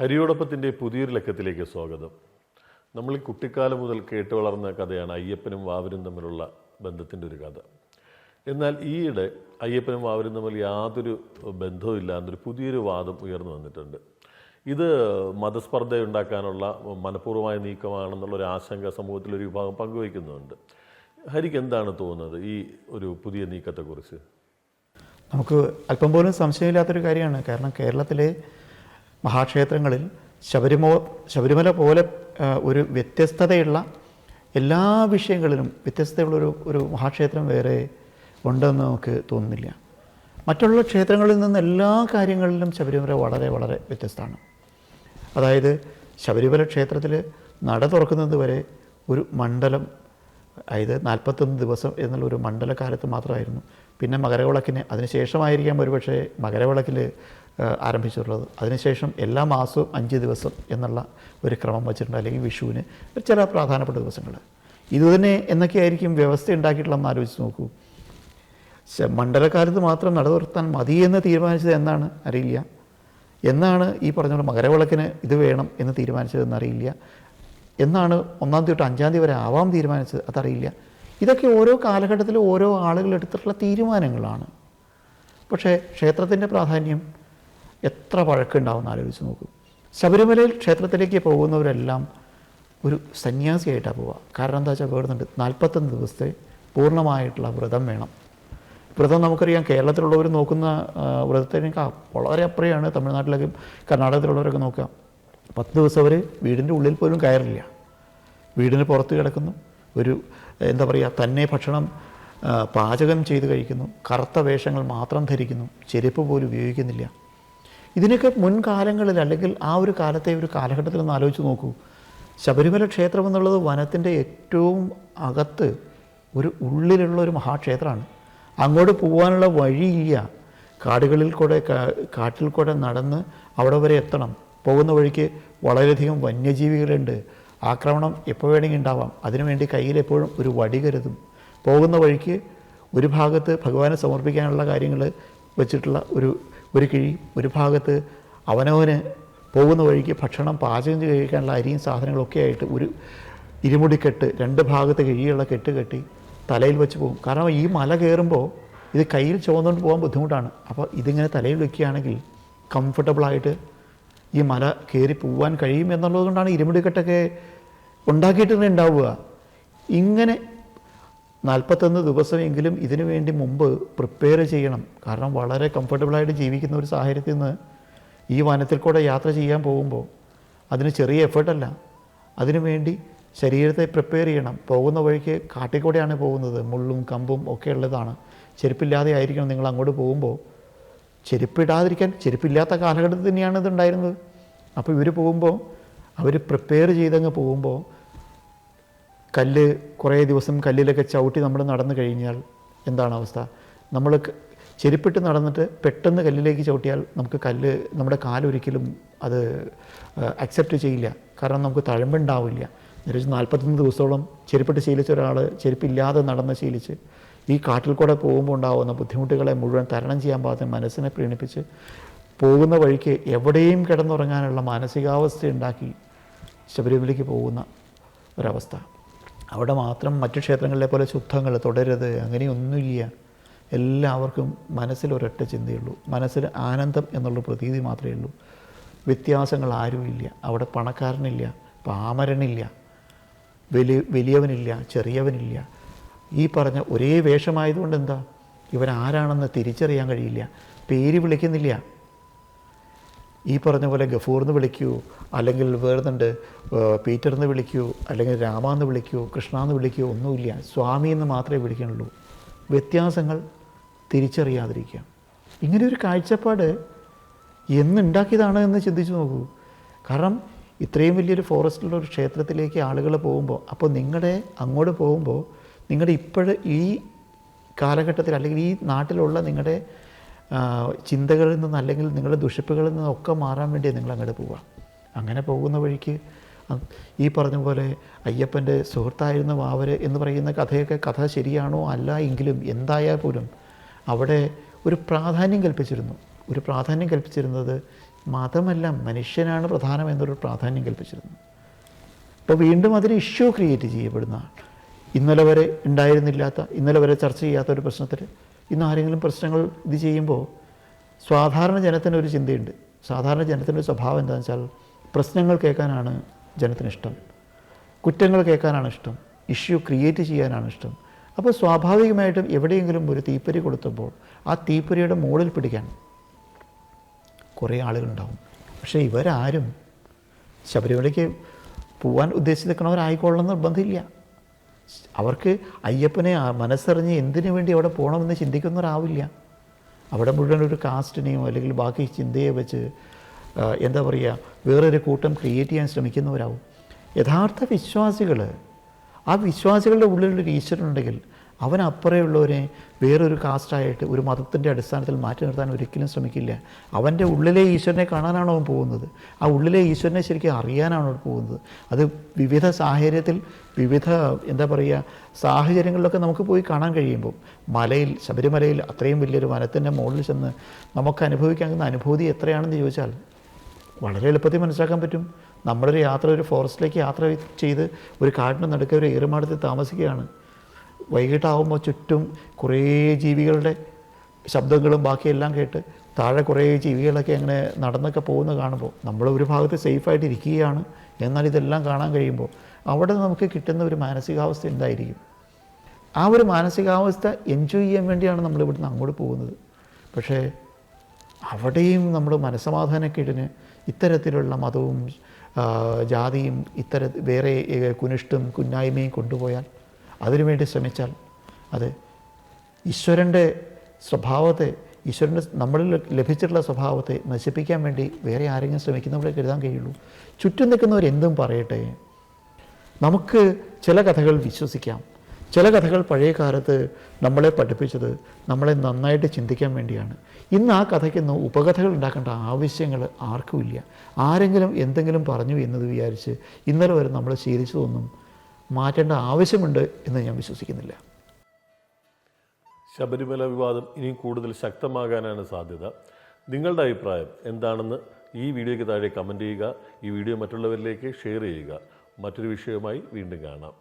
ഹരിയോടൊപ്പത്തിന്റെ പുതിയൊരു ലക്കത്തിലേക്ക് സ്വാഗതം. നമ്മൾ കുട്ടിക്കാലം മുതൽ കേട്ടു വളർന്ന കഥയാണ് അയ്യപ്പനും വാവരും തമ്മിലുള്ള ബന്ധത്തിന്റെ ഒരു കഥ. എന്നാൽ ഈയിടെ അയ്യപ്പനും വാവരും തമ്മിൽ യാതൊരു ബന്ധവും ഇല്ല എന്നൊരു പുതിയൊരു വാദം ഉയർന്നു വന്നിട്ടുണ്ട്. ഇത് മതസ്പർദ്ധ ഉണ്ടാക്കാനുള്ള മനഃപൂർവമായ നീക്കമാണെന്നുള്ളൊരു ആശങ്ക സമൂഹത്തിൽ ഒരു വിഭാഗം പങ്കുവയ്ക്കുന്നുണ്ട്. ഹരിക്ക് എന്താണ് തോന്നുന്നത് ഈ ഒരു പുതിയ നീക്കത്തെക്കുറിച്ച്? നമുക്ക് അല്പം പോലും സംശയമില്ലാത്തൊരു കാര്യമാണ്. കാരണം കേരളത്തിലെ മഹാക്ഷേത്രങ്ങളിൽ ശബരിമോ ശബരിമല പോലെ ഒരു വ്യത്യസ്തതയുള്ള എല്ലാ വിഷയങ്ങളിലും വ്യത്യസ്തതയുള്ള ഒരു മഹാക്ഷേത്രം വേറെ ഉണ്ടെന്ന് നമുക്ക് തോന്നുന്നില്ല. മറ്റുള്ള ക്ഷേത്രങ്ങളിൽ നിന്ന് എല്ലാ കാര്യങ്ങളിലും ശബരിമല വളരെ വളരെ വ്യത്യസ്തമാണ്. അതായത് ശബരിമല ക്ഷേത്രത്തിൽ നട തുറക്കുന്നത് വരെ ഒരു മണ്ഡലം അതായത് നാൽപ്പത്തൊന്ന് ദിവസം എന്നുള്ള ഒരു മണ്ഡലകാലത്ത് മാത്രമായിരുന്നു. പിന്നെ മകരവിളക്കിന് അതിനുശേഷമായിരിക്കാം ഒരുപക്ഷെ മകരവിളക്കിൽ ആരംഭിച്ചിട്ടുള്ളത്. അതിനുശേഷം എല്ലാ മാസവും അഞ്ച് ദിവസം എന്നുള്ള ഒരു ക്രമം വെച്ചിട്ടുണ്ട്. അല്ലെങ്കിൽ വിഷുവിന് ചില പ്രധാനപ്പെട്ട ദിവസങ്ങൾ. ഇതുതന്നെ എന്നൊക്കെയായിരിക്കും വ്യവസ്ഥ ഉണ്ടാക്കിയിട്ടുള്ളതെന്ന് ആലോചിച്ച് നോക്കൂ. മണ്ഡലകാലത്ത് മാത്രം നട മതി എന്ന് തീരുമാനിച്ചത് എന്നാണ്? അറിയില്ല. എന്നാണ് ഈ പറഞ്ഞ മകരവിളക്കിന് ഇത് വേണം എന്ന് തീരുമാനിച്ചതെന്ന് അറിയില്ല. എന്നാണ് ഒന്നാം തീയതി തൊട്ട് അഞ്ചാം തീയതി വരെ ആവാം തീരുമാനിച്ചത് അതറിയില്ല. ഇതൊക്കെ ഓരോ കാലഘട്ടത്തിലും ഓരോ ആളുകൾ എടുത്തിട്ടുള്ള തീരുമാനങ്ങളാണ്. പക്ഷേ ക്ഷേത്രത്തിന്റെ പ്രാധാന്യം എത്ര പഴക്കമുണ്ടാവുമെന്ന് ആലോചിച്ച് നോക്കും. ശബരിമലയിൽ ക്ഷേത്രത്തിലേക്ക് പോകുന്നവരെല്ലാം ഒരു സന്യാസിയായിട്ടാണ് പോവുക. കാരണം എന്താ വെച്ചാൽ വേറുന്നുണ്ട്. നാൽപ്പത്തൊന്ന് ദിവസത്തെ പൂർണമായിട്ടുള്ള വ്രതം വേണം. വ്രതം നമുക്കറിയാം കേരളത്തിലുള്ളവർ നോക്കുന്ന വ്രതത്തിനേക്കാൾ വളരെ അപ്പുറയാണ്. തമിഴ്നാട്ടിലേക്കും കർണാടകത്തിലുള്ളവരൊക്കെ നോക്കുക. പത്ത് ദിവസം അവർ വീടിന്റെ ഉള്ളിൽ പോലും കയറില്ല. വീടിന് പുറത്ത് കിടക്കുന്നു. ഒരു എന്താ പറയുക തന്നെ ഭക്ഷണം പാചകം ചെയ്ത് കഴിക്കുന്നു. കറുത്ത വേഷങ്ങൾ മാത്രം ധരിക്കുന്നു. ചെരുപ്പ് പോലും ഉപയോഗിക്കുന്നില്ല. ഇതിനൊക്കെ മുൻകാലങ്ങളിൽ അല്ലെങ്കിൽ ആ ഒരു കാലത്തെ ഒരു കാലഘട്ടത്തിൽ ഒന്ന് ആലോചിച്ച് നോക്കൂ. ശബരിമല ക്ഷേത്രം എന്നുള്ളത് വനത്തിന്റെ ഏറ്റവും അകത്ത് ഒരു ഉള്ളിലുള്ള ഒരു മഹാക്ഷേത്രമാണ്. അങ്ങോട്ട് പോകാനുള്ള വഴിയില്ല. കാടുകളിൽ കൂടെ കാട്ടിൽ കൂടെ നടന്ന് അവിടെ വരെ എത്തണം. പോകുന്ന വഴിക്ക് വളരെയധികം വന്യജീവികളുണ്ട്. ആക്രമണം എപ്പോൾ വേണമെങ്കിൽ ഉണ്ടാവാം. അതിനുവേണ്ടി കയ്യിൽ എപ്പോഴും ഒരു വടി കരുതും. പോകുന്ന വഴിക്ക് ഒരു ഭാഗത്ത് ഭഗവാനെ സമർപ്പിക്കാനുള്ള കാര്യങ്ങൾ വെച്ചിട്ടുള്ള ഒരു ഒരു കിഴി ഒരു ഭാഗത്ത് അവനവന് പോകുന്ന വഴിക്ക് ഭക്ഷണം പാചകം കഴിക്കാനുള്ള അരിയും സാധനങ്ങളൊക്കെ ആയിട്ട് ഒരു ഇരുമുടിക്കെട്ട് രണ്ട് ഭാഗത്ത് കിഴിയുള്ള കെട്ട് കെട്ടി തലയിൽ വെച്ച് പോകും. കാരണം ഈ മല കയറുമ്പോൾ ഇത് കയ്യിൽ ചുവന്നുകൊണ്ട് പോകാൻ ബുദ്ധിമുട്ടാണ്. അപ്പോൾ ഇതിങ്ങനെ തലയിൽ വെക്കുകയാണെങ്കിൽ കംഫർട്ടബിളായിട്ട് ഈ മല കയറി പോകാൻ കഴിയും എന്നുള്ളത് കൊണ്ടാണ് ഇരുമുടിക്കെട്ടൊക്കെ ഉണ്ടാക്കിയിട്ട് തന്നെ ഉണ്ടാവുക. ഇങ്ങനെ നാൽപ്പത്തൊന്ന് ദിവസമെങ്കിലും ഇതിനു വേണ്ടി മുമ്പ് പ്രിപ്പയർ ചെയ്യണം. കാരണം വളരെ കംഫർട്ടബിളായിട്ട് ജീവിക്കുന്ന ഒരു സാഹചര്യത്തിൽ നിന്ന് ഈ വനത്തിൽ കൂടെ യാത്ര ചെയ്യാൻ പോകുമ്പോൾ അതിന് ചെറിയ എഫേർട്ടല്ല അതിനു വേണ്ടി ശരീരത്തെ പ്രിപ്പയർ ചെയ്യണം. പോകുന്ന വഴിക്ക് കാട്ടിൽ കൂടെയാണ് പോകുന്നത്. മുള്ളും കമ്പും ഒക്കെ ഉള്ളതാണ്. ചെരുപ്പില്ലാതെ ആയിരിക്കണം നിങ്ങൾ അങ്ങോട്ട് പോകുമ്പോൾ. ചെരുപ്പിടാതിരിക്കാൻ ചെരുപ്പില്ലാത്ത കാലഘട്ടത്തിൽ തന്നെയാണ് ഇത് ഉണ്ടായിരുന്നത്. അപ്പോൾ ഇവർ പോകുമ്പോൾ അവർ പ്രിപ്പയർ ചെയ്തങ്ങ് പോകുമ്പോൾ കല്ല് കുറേ ദിവസം കല്ലിലൊക്കെ ചവിട്ടി നമ്മൾ നടന്നു കഴിഞ്ഞാൽ എന്താണ് അവസ്ഥ? നമ്മൾ ചെരുപ്പിട്ട് നടന്നിട്ട് പെട്ടെന്ന് കല്ലിലേക്ക് ചവിട്ടിയാൽ നമുക്ക് കല്ല് നമ്മുടെ കാലൊരിക്കലും അത് അക്സെപ്റ്റ് ചെയ്യില്ല. കാരണം നമുക്ക് തഴമ്പുണ്ടാവില്ല. നേരെ നാൽപ്പത്തൊന്ന് ദിവസത്തോളം ചെരുപ്പിട്ട് ശീലിച്ച ഒരാൾ ചെരുപ്പില്ലാതെ നടന്ന് ശീലിച്ച് ഈ കാട്ടിൽ കൂടെ പോകുമ്പോൾ ഉണ്ടാകുന്ന ബുദ്ധിമുട്ടുകളെ മുഴുവൻ തരണം ചെയ്യാൻ പാകത്തിന് മനസ്സിനെ പ്രീണിപ്പിച്ച് പോകുന്ന വഴിക്ക് എവിടെയും കിടന്നുറങ്ങാനുള്ള മാനസികാവസ്ഥ ഉണ്ടാക്കി ശബരിമലയ്ക്ക് പോകുന്ന ഒരവസ്ഥ. അവിടെ മാത്രം മറ്റു ക്ഷേത്രങ്ങളിലെ പോലെ ശുദ്ധങ്ങൾ തുടരുത് അങ്ങനെയൊന്നുമില്ല. എല്ലാവർക്കും മനസ്സിലൊരൊറ്റ ചിന്തയുള്ളൂ. മനസ്സിൽ ആനന്ദം എന്നുള്ള പ്രതീതി മാത്രമേ ഉള്ളൂ. വ്യത്യാസങ്ങൾ ആരുമില്ല. അവിടെ പണക്കാരനില്ല പാമരനില്ല വലിയ വലിയവനില്ല ചെറിയവനില്ല. ഈ പറഞ്ഞ ഒരേ വേഷമായതുകൊണ്ട് എന്താ? ഇവൻ ആരാണെന്ന് തിരിച്ചറിയാൻ കഴിയില്ല. പേര് വിളിക്കുന്നില്ല. ഈ പറഞ്ഞ പോലെ ഗഫൂർ എന്ന് വിളിക്കൂ അല്ലെങ്കിൽ വേറെന്നുണ്ട് പീറ്റർ എന്ന് വിളിക്കൂ അല്ലെങ്കിൽ രാമ എന്ന് വിളിക്കൂ കൃഷ്ണ എന്ന് വിളിക്കൂ ഒന്നുമില്ല. സ്വാമി എന്ന് മാത്രമേ വിളിക്കുന്നുള്ളൂ. വ്യത്യാസങ്ങൾ തിരിച്ചറിയാതിരിക്കുക. ഇങ്ങനെ ഒരു കാഴ്ചപ്പാട് എന്നുണ്ടാക്കിയതാണ് എന്ന് ചിന്തിച്ചു നോക്കൂ. കാരണം ഇത്രയും വലിയൊരു ഫോറസ്റ്റിലുള്ള ഒരു ക്ഷേത്രത്തിലേക്ക് ആളുകൾ പോകുമ്പോൾ അപ്പോൾ നിങ്ങളുടെ അങ്ങോട്ട് പോകുമ്പോൾ നിങ്ങളുടെ ഇപ്പോഴ് ഈ കാലഘട്ടത്തിൽ അല്ലെങ്കിൽ ഈ നാട്ടിലുള്ള നിങ്ങളുടെ ചിന്തകളിൽ നിന്ന് അല്ലെങ്കിൽ നിങ്ങളുടെ ദുഷിപ്പുകളിൽ നിന്നൊക്കെ മാറാൻ വേണ്ടി നിങ്ങൾ അങ്ങോട്ട് പോവുക. അങ്ങനെ പോകുന്ന വഴിക്ക് ഈ പറഞ്ഞ പോലെ അയ്യപ്പന്റെ സുഹൃത്തായിരുന്ന വാവര് എന്ന് പറയുന്ന കഥയൊക്കെ കഥ ശരിയാണോ അല്ല എങ്കിലും എന്തായാൽ പോലും അവിടെ ഒരു പ്രാധാന്യം കൽപ്പിച്ചിരുന്നു. ഒരു പ്രാധാന്യം കൽപ്പിച്ചിരുന്നത് മതമല്ല മനുഷ്യനാണ് പ്രധാനം എന്നൊരു പ്രാധാന്യം കൽപ്പിച്ചിരുന്നു. അപ്പോൾ വീണ്ടും അതിന് ഇഷ്യൂ ക്രിയേറ്റ് ചെയ്യപ്പെടുന്ന ഇന്നലെ വരെ ഉണ്ടായിരുന്നില്ലാത്ത ഇന്നലെ വരെ ചർച്ച ചെയ്യാത്ത ഒരു പ്രശ്നത്തിൽ ഇന്ന് ആരെങ്കിലും പ്രശ്നങ്ങൾ ഇത് ചെയ്യുമ്പോൾ സാധാരണ ജനത്തിനൊരു ചിന്തയുണ്ട്. സാധാരണ ജനത്തിന്റെ സ്വഭാവം എന്താണെന്ന് വെച്ചാൽ പ്രശ്നങ്ങൾ കേൾക്കാനാണ് ജനത്തിന് ഇഷ്ടം. കുറ്റങ്ങൾ കേൾക്കാനാണ് ഇഷ്ടം. ഇഷ്യൂ ക്രിയേറ്റ് ചെയ്യാനാണ് ഇഷ്ടം. അപ്പോൾ സ്വാഭാവികമായിട്ടും എവിടെയെങ്കിലും ഒരു തീപ്പൊരി കൊടുത്തപ്പോൾ ആ തീപ്പൊരിയുടെ മുകളിൽ പിടിക്കാൻ കുറേ ആളുകളുണ്ടാവും. പക്ഷേ ഇവരാരും ശബരിമലയ്ക്ക് പോകാൻ ഉദ്ദേശിച്ച് നിൽക്കണവരായിക്കൊള്ളണം നിർബന്ധമില്ല. അവർക്ക് അയ്യപ്പനെ മനസ്സറിഞ്ഞ് എന്തിനു വേണ്ടി അവിടെ പോകണമെന്ന് ചിന്തിക്കുന്നവരാവില്ല. അവിടെ മുഴുവൻ ഒരു കാസ്റ്റിനെയോ അല്ലെങ്കിൽ ബാക്കി ചിന്തയെ വെച്ച് എന്താ പറയുക വേറൊരു കൂട്ടം ക്രിയേറ്റ് ചെയ്യാൻ ശ്രമിക്കുന്നവരാവും. യഥാർത്ഥ വിശ്വാസികൾ ആ വിശ്വാസികളുടെ ഉള്ളിലൊരു ഈശ്വരനുണ്ടെങ്കിൽ അവനപ്പുറയുള്ളവരെ വേറൊരു കാസ്റ്റായിട്ട് ഒരു മതത്തിന്റെ അടിസ്ഥാനത്തിൽ മാറ്റി നിർത്താൻ ഒരിക്കലും ശ്രമിക്കില്ല. അവന്റെ ഉള്ളിലെ ഈശ്വരനെ കാണാനാണ് അവൻ പോകുന്നത്. ആ ഉള്ളിലെ ഈശ്വരനെ ശരിക്കും അറിയാനാണ് അവൻ പോകുന്നത്. അത് വിവിധ സാഹചര്യത്തിൽ വിവിധ എന്താ പറയുക സാഹചര്യങ്ങളിലൊക്കെ നമുക്ക് പോയി കാണാൻ കഴിയുമ്പോൾ മലയിൽ ശബരിമലയിൽ അത്രയും വലിയൊരു വനത്തിന്റെ മുകളിൽ ചെന്ന് നമുക്ക് അനുഭവിക്കാവുന്ന അനുഭൂതി എത്രയാണെന്ന് ചോദിച്ചാൽ വളരെ എളുപ്പത്തിൽ മനസ്സിലാക്കാൻ പറ്റും. നമ്മളൊരു യാത്ര ഒരു ഫോറസ്റ്റിലേക്ക് യാത്ര ചെയ്ത് ഒരു കാട്ടിന് നടക്കുക ഒരു ഏറുമാടത്തിൽ താമസിക്കുകയാണ്. വൈകിട്ടാവുമ്പോൾ ചുറ്റും കുറേ ജീവികളുടെ ശബ്ദങ്ങളും ബാക്കിയെല്ലാം കേട്ട് താഴെ കുറേ ജീവികളൊക്കെ അങ്ങനെ നടന്നൊക്കെ പോകുന്ന കാണുമ്പോൾ നമ്മൾ ഒരു ഭാഗത്ത് സേഫായിട്ട് ഇരിക്കുകയാണ് എന്നാൽ ഇതെല്ലാം കാണാൻ കഴിയുമ്പോൾ അവിടെ നമുക്ക് കിട്ടുന്ന ഒരു മാനസികാവസ്ഥ എന്തായിരിക്കും? ആ ഒരു മാനസികാവസ്ഥ എൻജോയ് ചെയ്യാൻ വേണ്ടിയാണ് നമ്മൾ ഇവിടുന്ന് അങ്ങോട്ട് പോകുന്നത്. പക്ഷേ അവിടെയും നമ്മൾ മനസ്സമാധാനക്കേടിന് ഇത്തരത്തിലുള്ള മതവും ജാതിയും ഇത്തര വേറെ കുനിഷ്ടും കുന്നായ്മയും കൊണ്ടുപോയാൽ അതിനുവേണ്ടി ശ്രമിച്ചാൽ അത് ഈശ്വരന്റെ സ്വഭാവത്തെ ഈശ്വരന്റെ നമ്മളിൽ ലഭിച്ചിട്ടുള്ള സ്വഭാവത്തെ നശിപ്പിക്കാൻ വേണ്ടി വേറെ ആരെങ്കിലും ശ്രമിക്കുന്നവരെ കരുതാൻ കഴിയുള്ളൂ. ചുറ്റും നിൽക്കുന്നവർ എന്തും പറയട്ടെ. നമുക്ക് ചില കഥകൾ വിശ്വസിക്കാം. ചില കഥകൾ പഴയ കാലത്ത് നമ്മളെ പഠിപ്പിച്ചത് നമ്മളെ നന്നായിട്ട് ചിന്തിക്കാൻ വേണ്ടിയാണ്. ഇന്ന് ആ കഥയ്ക്കൊന്നും ഉപകഥകൾ ഉണ്ടാക്കേണ്ട ആവശ്യങ്ങൾ ആർക്കുമില്ല ആരെങ്കിലും എന്തെങ്കിലും പറഞ്ഞു എന്നത് വിചാരിച്ച് ഇന്നലെ വരെ നമ്മൾ ശീലിച്ചതൊന്നും മാറ്റേണ്ട ആവശ്യമുണ്ട് എന്ന് ഞാൻ വിശ്വസിക്കുന്നില്ല. ശബരിമല വിവാദം ഇനിയും കൂടുതൽ ശക്തമാകാനാണ് സാധ്യത. നിങ്ങളുടെ അഭിപ്രായം എന്താണെന്ന് ഈ വീഡിയോയ്ക്ക് താഴെ കമന്റ് ചെയ്യുക ഈ വീഡിയോ മറ്റുള്ളവരിലേക്ക് ഷെയർ ചെയ്യുക. മറ്റൊരു വിഷയവുമായി വീണ്ടും കാണാം.